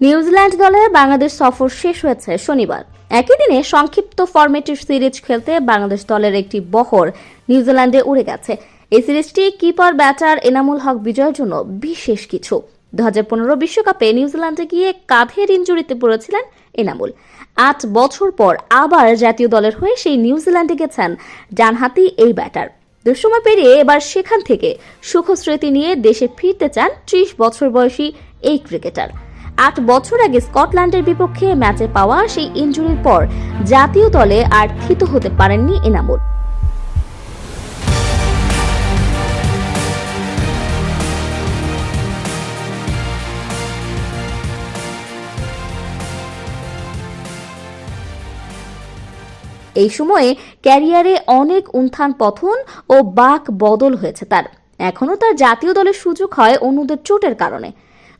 New Zealand দলের বাংলাদেশ সফর শেষ হয়েছে শনিবার। একই দিনে সংক্ষিপ্ত ফরম্যাটের সিরিজ খেলতে বাংলাদেশ দলের একটি বহর নিউজিল্যান্ডে উড়ে গেছে। এই সিরিজটি কিপার, ব্যাটার এনামুল হক বিজয়ের জন্য বিশেষ কিছু। দু বিশ্বকাপে নিউজিল্যান্ডে গিয়ে কাঁধের ইঞ্জুরিতে পড়েছিলেন এনামুল। আট বছর পর আবার জাতীয় দলের হয়ে সেই নিউজিল্যান্ডে গেছেন ডানহাতি এই ব্যাটার। দুঃসময় পেরিয়ে এবার সেখান থেকে সুখ স্মৃতি নিয়ে দেশে ফিরতে চান ত্রিশ বছর বয়সী এই ক্রিকেটার। আট বছর আগে স্কটল্যান্ডের বিপক্ষে ম্যাচে পাওয়া সেই ইঞ্জুরির পর জাতীয় দলে আর থিত হতে পারেননি এনামুল। এই সময়ে ক্যারিয়ারে অনেক উত্থান পথন ও বাক বদল হয়েছে তার। এখনও তার জাতীয় দলের সুযোগ হয় অন্যদের চোটের কারণে।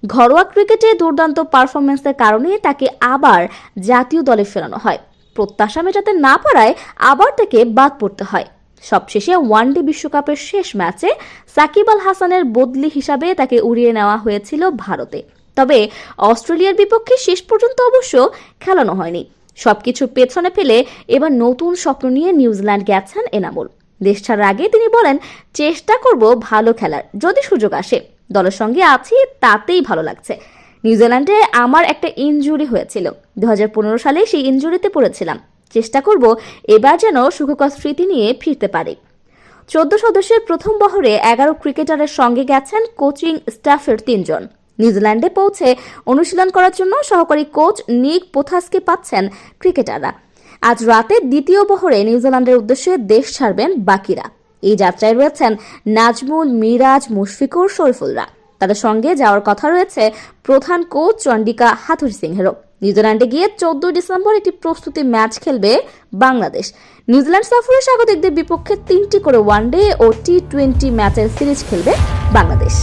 ঘরোয়া ক্রিকেটে দুর্দান্ত পারফরমেন্সের কারণে তাকে আবার জাতীয় দলে ফেরানো হয়। প্রত্যাশা মেটাতে না পারায় আবার তাকে বাদ পড়তে হয়। সবশেষে ওয়ানডে বিশ্বকাপের শেষ ম্যাচে সাকিব আল হাসানের বদলি হিসাবে তাকে উড়িয়ে নেওয়া হয়েছিল ভারতে। তবে অস্ট্রেলিয়ার বিপক্ষে শেষ পর্যন্ত অবশ্য খেলানো হয়নি। সবকিছু পেছনে ফেলে এবার নতুন স্বপ্ন নিয়ে নিউজিল্যান্ড গেছেন এনামুল। দেশ ছাড়ার আগে তিনি বলেন, চেষ্টা করব ভালো খেলার, যদি সুযোগ আসে। দলের সঙ্গে আছি, তাতেই ভালো লাগছে। নিউজিল্যান্ডে আমার একটা ইনজুরি হয়েছিল। দু হাজার পনেরো সালে সেই ইনজুরিতে পড়েছিলাম। চেষ্টা করব এবার যেন সুখকর স্মৃতি নিয়ে ফিরতে পারি। চোদ্দ সদস্যের প্রথম বহরে এগারো ক্রিকেটারের সঙ্গে গেছেন কোচিং স্টাফের তিনজন। নিউজিল্যান্ডে পৌঁছে অনুশীলন করার জন্য সহকারী কোচ নিক পোথাসকে পাচ্ছেন ক্রিকেটাররা। আজ রাতে দ্বিতীয় বহরে নিউজিল্যান্ডের উদ্দেশ্যে দেশ ছাড়বেন বাকিরা। এই যাত্রায় রয়েছেন নাজমুল, মিরাজ, মুশফিকুর, শরীফুলরা। তাদের সঙ্গে যাওয়ার কথা রয়েছে প্রধান কোচ চন্ডিকা হাথুর সিংহেরও। নিউজিল্যান্ডে গিয়ে চোদ্দ ডিসেম্বর একটি প্রস্তুতি ম্যাচ খেলবে বাংলাদেশ। নিউজিল্যান্ড সফরে স্বাগতিকদের বিপক্ষে তিনটি করে ওয়ানডে ও টি টোয়েন্টি ম্যাচের সিরিজ খেলবে বাংলাদেশ।